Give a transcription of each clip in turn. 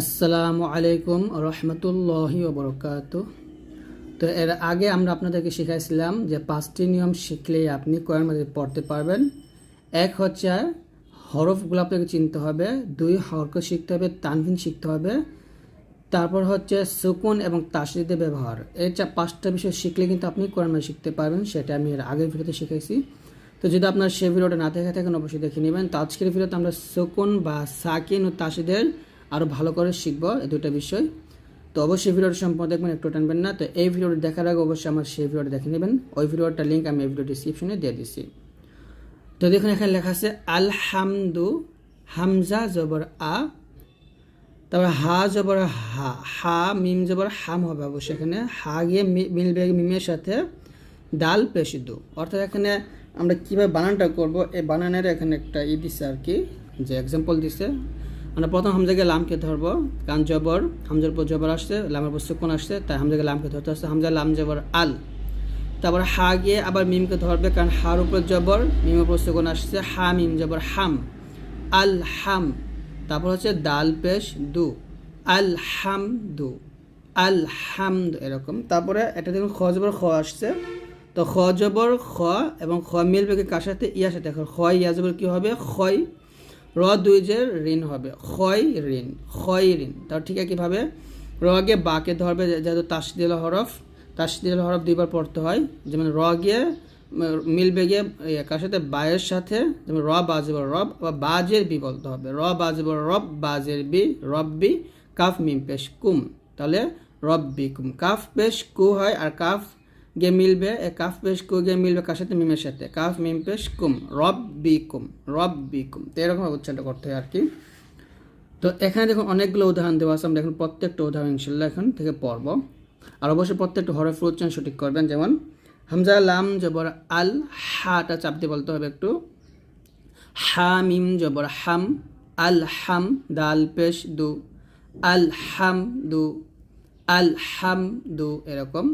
আসসালামু আলাইকুম রহমতুল্লাহি ওবরকাত তো এর আগে আমরা আপনাদেরকে শিখাইছিলাম যে পাঁচটি নিয়ম শিখলেই আপনি কোরআন মাজিদ পড়তে পারবেন। এক হচ্ছে হরফগুলো আপনাকে চিনতে হবে, দুই হরফ শিখতে হবে, তানভিন শিখতে হবে। তারপর হচ্ছে সুকুন এবং তাসরিদের ব্যবহার। এই চা পাঁচটা বিষয় শিখলে কিন্তু আপনি কোরআন মাজিদ শিখতে পারবেন, সেটা আমি এর আগের ভিডিওতে শিখাইছি। তো যদি আপনার সেই ভিডিওটা না দেখে থাকেন, অবশ্যই দেখে নেবেন। তো আজকের ভিডিওতে আমরা সুকুন বা সাকিন ও তাসিদের আরও ভালো করে শিখব এই দুটো বিষয়। তো অবশ্যই ভিডিওটা সম্পর্কে দেখবেন, একটু টানবেন না। তো এই ভিডিওটা দেখার আগে অবশ্যই আমার সেই ভিডিওটা দেখে নেবেন। ওই ভিডিওটার লিঙ্ক আমি এই ভিডিও ডিসক্রিপশনে দিয়ে দিচ্ছি তো দেখুন, এখানে লেখা আছে আল আলহামদু হামজা জবর আ, তারপর হা জবর হা হা, মিম জবর হাম হবে অবশ্যই এখানে। হা গিয়ে মিলবে মিমের সাথে। ডাল পেশি দু অর্থাৎ এখানে আমরা কীভাবে বানানটা করব, এই বানানের এখানে একটা ই দিছে আর কি, যে এক্সাম্পল দিছে। আমরা প্রথম হামজাকে লামকে ধরবো, কান জবর, হামজার উপর জবর আসছে, লামের উপর সুকুন আসছে, তাই হামজাকে লামকে ধরতে আসছে হামজা লাম, জবর, আল। তারপর হা গিয়ে আবার মিমকে ধরবে, কারণ হার উপর জবর, মিমের উপর সুকুন আসছে, হা, মিম, জবর, হাম। আল, হাম। তারপর হচ্ছে দাল, পেশ, দু। আল, হাম, দু। আল হামদ এরকম। তারপরে এটা দেখুন, খ জবর, খ আসছে। তো খ জবর, খ এবং খ মিলবে কার সাথে? ইয়ার সাথে। খ, ইয়া জবর কি হবে? খয় র দুই যে ঋণ হবে। ক্ষয় ঋণ ক্ষয় ঋণ। তার ঠিক একইভাবে র গিয়ে বাকে ধরবে যেহেতু তাসদিল হরফ তাসদিল হরফ দুইবার পড়তে হয়। যেমন র গিয়ে মিলবে গিয়ে কার সাথে বায়ের সাথে, যেমন র বাজব রব, বা বাজের বি বলতে হবে। র বাজব রব, বাজের বি রব্বি, কাফ মিম পেশ কুম। তাহলে রব্বি কুম কাফ পেশ কু হয় আর কাফ গিয়ে মিলবে এ কাফ পেশ কু গিয়ে মিলবে কার সাথে মিমের সাথে? কাফ, মিম পেশ কুম, রব বি কুম, রব বি কুম। তো এরকম উচ্চারণটা করতে হয় আর কি। তো এখানে দেখুন অনেকগুলো উদাহরণ দেওয়া আছে, আমরা এখন প্রত্যেকটা উদাহরণ ইনশাল্লাহ এখন থেকে পড়ব। আর অবশ্যই প্রত্যেকটা হরফ উচ্চারণ সঠিক করবেন, যেমন হামজা, লাম, জবর, আল, হাটা চাপ দিয়ে বলতে হবে একটু। হা, মিম, জবর, হাম, আল, হাম, দাল, পেশ, দু, আল, হাম, দু, আল, হাম, দু, এরকম।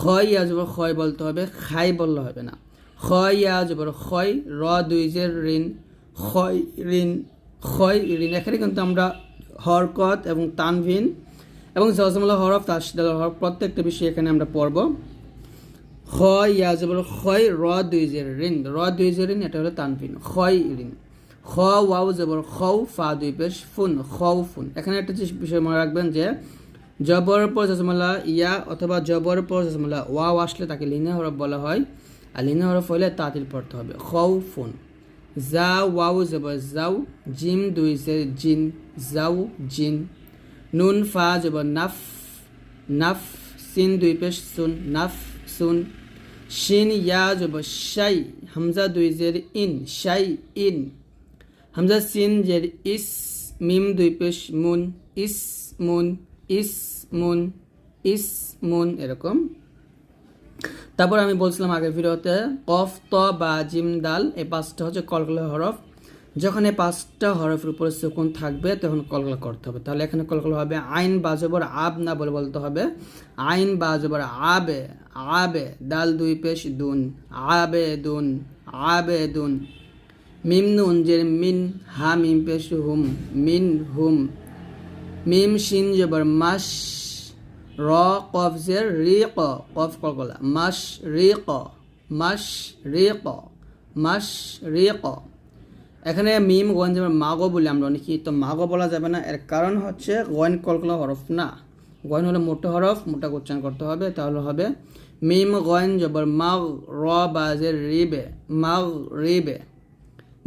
খয় ইয়া জবর খয় বলতে হবে, খাই বললে হবে না। খয় ইয়া জবর খয়, র দুই যে ঋণ, খয় ঋণ খয় ঋণ, এখানে কিন্তু আমরা হরকত এবং তানভিন এবং জজমলা হরফ তাসদাল হরফ প্রত্যেকটা বিষয় এখানে আমরা পড়ব। ইয়া জবর হয় র দুই জের ঋণ, র দুই জের ঋণ, এটা হলো তানভিন হয় ঋণ। খ, ওয়াও জবর খৌ ফা দুই পেশ, ফুন খৌ ফুন। এখানে একটা বিষয় মনে রাখবেন যে জবর পর জজমালা, ইয়া অথবা জবর পর জজমালা, ওয়াও আসলে তাকে লিনে হরফ বলা হয়। আর লিনে হরফ হলে তাঁতিল পড়তে হবে। খৌ ফুন জা ওয়াও, জবর জাউ জিম, দুই জের জিন জাউ জিন। নুন, ফা, জবর, নাফ নাফ, সিন, দুই পেশ, সুন, নাফ, সুন। শিন, ইয়া জব শাই, হামজা, দুই, জের, ইন, শাই, ইন। হামজা, সিন, জের, ইস, মিম, দুই পেশ, মুন, ইস, মুন। ইস মুন ইস মুন এরকম। তারপর আমি বলছিলাম আগের ভিডিওতে, কফ, ত, বা, জিম দাল এই পাঁচটা হচ্ছে কলকলা হরফ। যখন এই পাঁচটা হরফের উপরে সুকুন থাকবে, তখন কলকলা করতে হবে। তাহলে এখানে কলকলা হবে আইন বাজবর আব না বলে বলতে হবে। আইন বাজবর আবে আবে দাল দুই পেশ দুন, আবে দুন আবে দুন। মিম নুন যে মিন, হা, মিম পেশ হুম, মিন হুম। মিম, শিন, জবর মাস র, কফ, জের, রি, ক, কফ কলকলা মাস রি, ক মাস রি, ক মাস রি, ক। এখানে মিম, গন যেমন মাগো বলি আমরা অনেকে তো মাগো বলা যাবে না। এর কারণ হচ্ছে গন কলকলা হরফ না। গন হলো মোটো হরফ, মোটা উচ্চারণ করতে হবে, তাহলে হবে মিম, গন, জবর, মাগ, র বাজের রিবে মাগ রিবে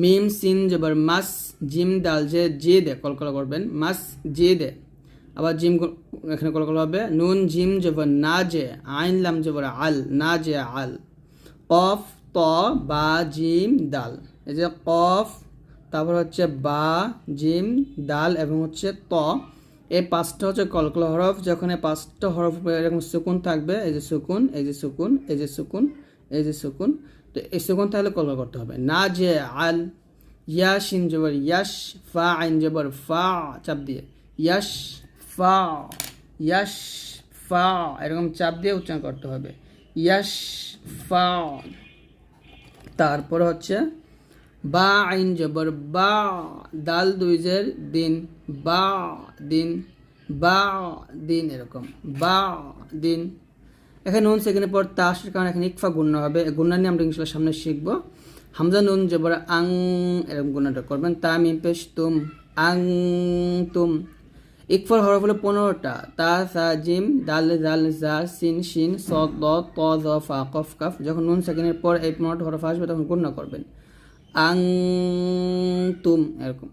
মিম সিন জবর মাস জিম দাল যে জে দে কলকলা করবেন, মাস জে দে। আবার জিম এখানে কলকলা হবে, নুন জিম জবর না জে, আইন লাম জবর আল, না জে আল। কফ, ত, বা, জিম দাল এই যে কফ, তারপর হচ্ছে বা, জিম দাল এবং হচ্ছে ত। এই পাঁচটা হচ্ছে কলকলা হরফ, যখন এই পাঁচটা হরফ এরকম সুকুন থাকবে, এই যে সুকুন, এই যে সুকুন, এই যে সুকুন এই যে সুকুন, তো এই সুকুন তাহলে কলকলা করতে হবে। না যে আল ইয়া শিন জবর ইয়াশ ফা আইন জবর ফা, চাপ দিয়ে। ইয়াশ, ফা ইয়াশ, ফা, এরকম চাপ দিয়ে উচ্চারণ করতে হবে। ইয়াশ, ফা। তারপর হচ্ছে, বা আইন জবর বা, দাল দুইজের দিন, বা দিন বা দিন এরকম। বা দিন এখানে নুন সেকেন্ডের পর তাসের কারণে এখানে ইকফা গুণ্য হবে। গুণ্য নিয়ে আমরা ইনশাল্লাহ সামনে শিখব। হামজা নুন জবর আং, এরকম গুণাটা করবেন। তা মিম পেশ তুম, আং তুম। ইকফর হরফ হলো পনেরোটা। তা, সা, জিম, দাল, জাল, জা, সিন, শিন স দ, ত, জ, ফা, কফ, কাফ। যখন নুন সেকেন্ডের পর এই পনেরোটা হরফ আসবে, তখন গুণ্য করবেন। আং তুম, এরকম।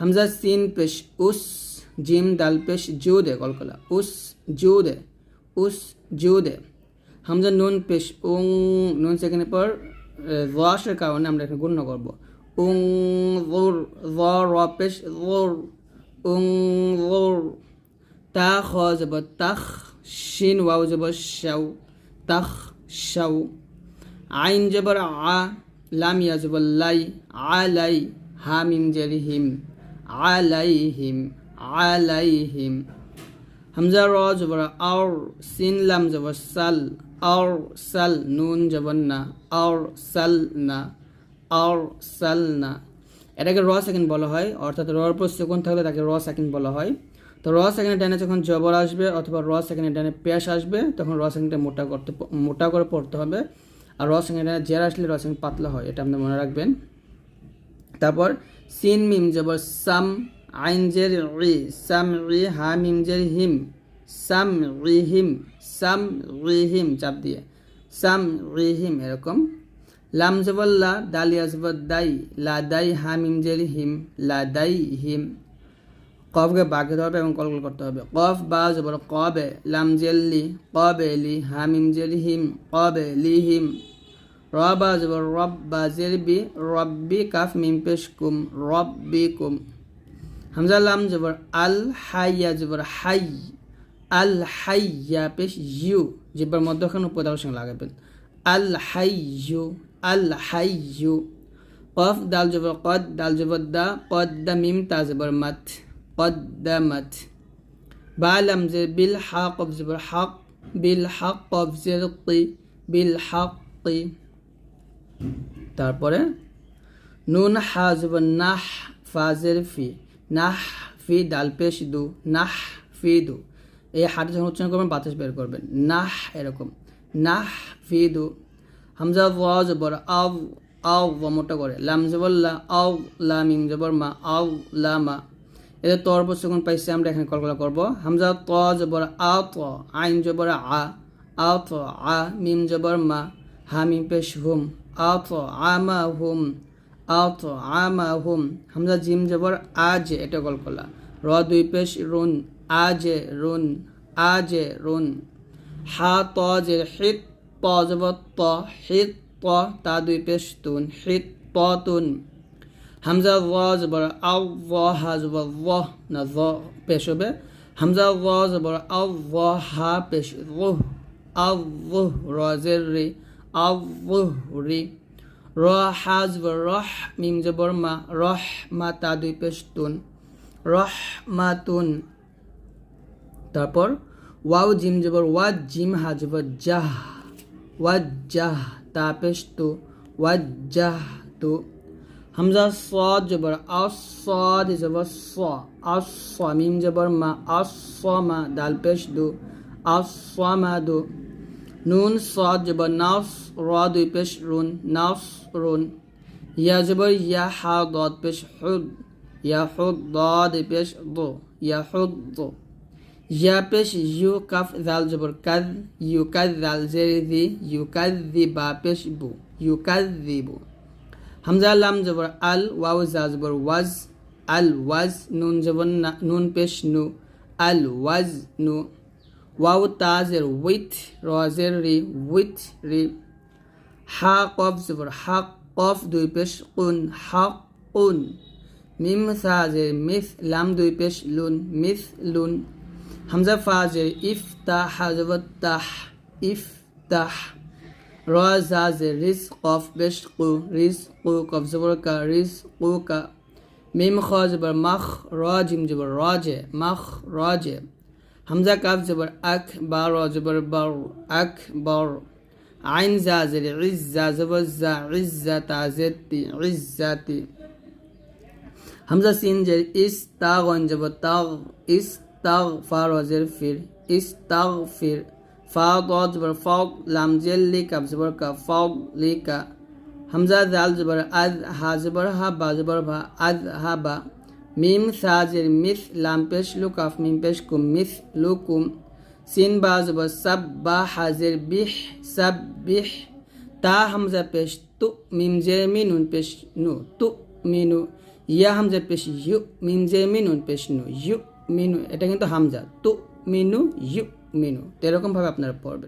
হামজা সিন পেশ উস, জিম, দাল পেশ জু দে কলকলা। উস জু দে উস জু দে হামজা নুন পেশ উং, নুন সেকেন্ডের পর ওয়াশের কারণে আমরা এখানে গুণ্য করব। উং, জোর, জ, র পেশ জোর, উং, জোর, তা, খ যাব তাখ, শিন, ওয়াও যাব শাও তাখ শাও আইন জবর আ, লাম, ইয়া জবর লাই আলাই হা মিম জের, হিম আলাইহিম আলাইহিম হামজা র জবর আওর, সিন লাম সাল, আওর সাল, নুন জবর না, আওর সাল না, আওর সাল না। এটাকে র সেকেন্ড বলা হয়, অর্থাৎ রর পর সেকেন্ড থাকলে তাকে র সেকেন্ড বলা হয়। তো র সেকেন্ডের ডানে যখন জবর আসবে অথবা র সেকেন্ডের ডানে পেশ আসবে, তখন র সেকেন্ডটা মোটা করতে মোটা করে পড়তে হবে। আর র সেকেন্ডের ডানে জের আসলে র সেকেন্ড পাতলা হয়, এটা আপনি মনে রাখবেন। তারপর সিন মিম জবর সাম আইন জের রি সাম রি হা মিম হিম সাম রি হিম সাম রি হিম চাপ দিয়ে সাম রি হিম এরকম। লাম জবর লা দালিয়া জবর দাই লা দাই হা মিম জের হিম লা দাই হিম কফকে বাকি হবে এবং কলকল করতে হবে। কফ, বা জবর কবে লাম জেল্লি কবে লি হা মিম হিম কবে লি হিম রবা জবর রব বা জেরবি রব্বি, কাফ, মিম, পেশ, কুম, রব্বি, কুম। হামজা লাম জবর আল হাইয়া জবর হাই, আল হাইয়া পেশ ইউ জেবার মধ্যখানে উপদার সঙ্গে লাগাবেন। আল হাই ইউ আল হাইয়ু, কফ, দাল জবর কদ, দাল জবর দা, কদ দা মিম, তা জবর মাত, কদ দা মাত। বা লাম বিল হা কফ জবর হক, বিল হক, কফ জের বিল হক কি তারপরে নুন, হা জবর নাহ ফাজের ফি। নাহ ফি দাল পেশ দু নাহ ফি দু এই হাতে যখন উচ্চারণ করবেন, বাতাস বের করবেন। নাহ এরকম। নাহ ফি দু হামজা ওয়া জবর, আও আও মোটা করে। লাম জবর, লা, আও, লা, মিম জবর, মা, আও, লা, মা। এদের তর যখন পাইছি, আমরা এখানে কলকলা করব। হামজা ত জবর, আ, ত। আইন জবর, আ। আ, ত, আ, মিম জবর, মা। হা মিম পেশ হুম। আ, ত, আ, মা, হুম। আ ত আমা হুম হামজা জিম জবর আ যে এটা কলকলা র দুই পেশ রুন আ যে রুন আ যে রুন। হা, ত, যে, হিত ত জবর, ত, হিত ত তা দুই পেশ তুন, হিত ত তুন। হামজা জ জবর, আও জ হা জবর জ না জ পেশ হবে। হামজা জ জবর, আও জ হা পেশ, রুহ রুহ রজের রে রুহ, রি। র হা জবর রহ মিম জবর মা রহ মা তা দুই পেশ তুন রহ মা তুন তারপর ওয়াও জিম জবর ওয়া জিম হা জাহ ওয়া জাহ তা পেশ তু ওয়া জাহ তু হামজা সদ জবর আসদ জবর স আস মিম জবর মা আস মা দাল পেশ দু মা দু নুন সদ জবর নাফ র দুই পেশ রুন নাফ রুন ইয়া জবর ইয়া হা দদ পেশ হুদ ইয়া হুদ দদ পেশ দো ইয়া হুদ দো ইয়া পেশ ইউ কাফ জাল জবর কাদ ইউ কাদ জাল জের দি ইউ কাদ দি বা পেশ বু ইউ কাদ দি বু হামজা লাম জবর আল ওয়াও জা জবর ওয়াজ আল ওয়াজ নুন জবর নুন পেশ নু আল ওয়াজ নু ওয়াও তাজের উইথ রজের রি উইথ রি হা কফ জবর হা কফ দুই পেশ কুন হা কুন মিম সাজের মিস লাম দুই পেশ লুন মিস লুন হামজা ফাজের ইফ তা হা জবর তাহ ইফ তাহ রাজে রিস কফ বেশ কু রিস কু কফ জবর কা রিস কু কা মিম খ জবর মখ র জিম জবর রাজে মখ রাজে হামজা কাফ জবর আখ বা র জবর বর, আখ, বর। আইন জাজের ইজ্জা জবজ্জা ইজ্জা তাজেতি ইজ্জাতি হামজা সিন জের ইস তাগ অঞ্জব তাগ ইস তাগ ফার ওয়াজের ফির ইস তাগ ফির ফা দজ জবর ফক লাম জেল লি কাব জবর কা ফক লি কা। হামজা জাল জবর আদ, হা জবর হা, বা জবর ভা আদ, হা বা। মিম সাজের মিস লাম পেশ লু কাফ মিম পেশ কুম মিস লুকুম সিন বা জবর সাব বা হাজের বিহ সাব বিহ তা হামজা পেশ তু মিম জে মিনুন পেশ নু তু মিনু ইয়া হামজা পেশ ইউ মিম জে মিনুন পেশ নু ইউ মিনু। এটা কিন্তু হামজা। তু মিনু, ইউ মিনু। তো এরকমভাবে আপনারা পড়বেন।